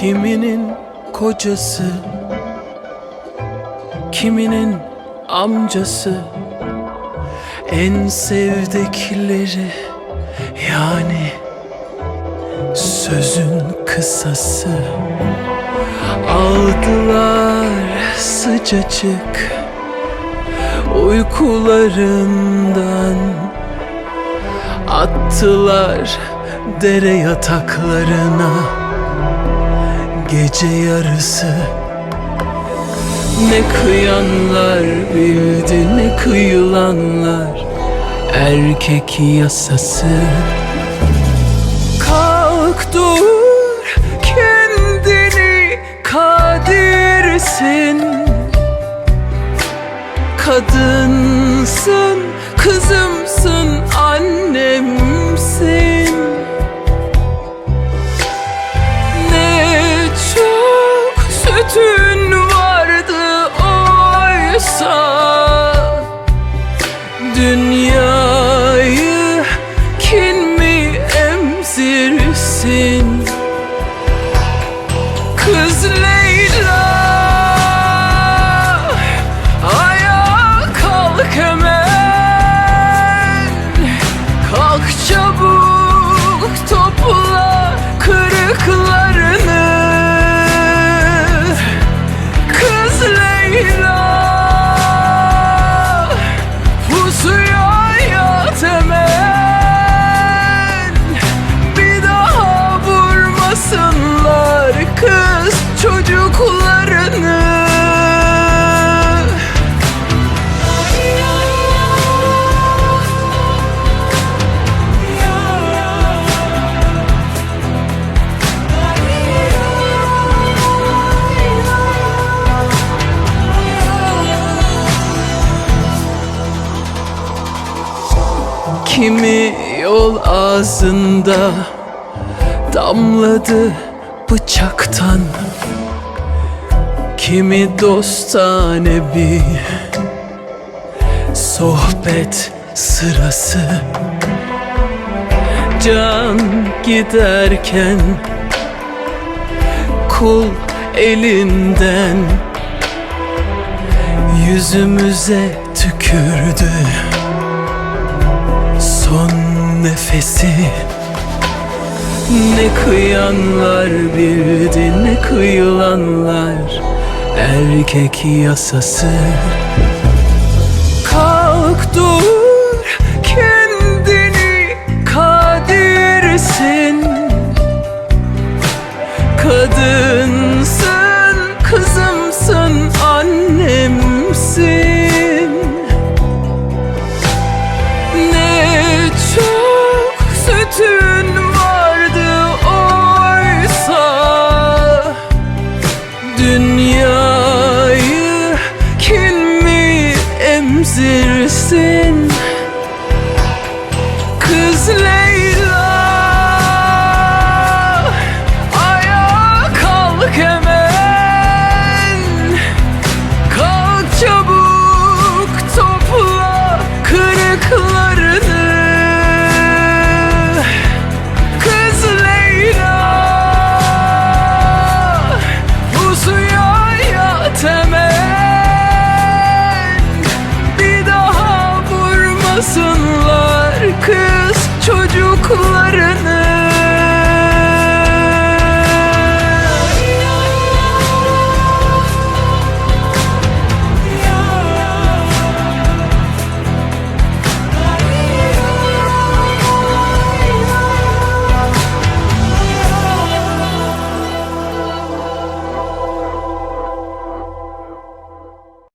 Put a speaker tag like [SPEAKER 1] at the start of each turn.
[SPEAKER 1] Kiminin kocası Kiminin amcası En sevdikleri Yani Sözün kısası. Aldılar sıcacık Uykularından Attılar dere yataklarına Gece yarısı. Ne kıyanlar bildi ne kıyılanlar. Erkek yasası. Kalk dur kendini kadirsin. Kadınsın, kızımsın, see Kimi yol ağzında damladı bıçaktan. Kimi dostane bir sohbet sırası. Can giderken kul elinden Yüzümüze tükürdü nefesi. Ne kıyanlar bildi ne kıyılanlar. Erkek yasası. Kalk dur kendini kadirsin. çocukların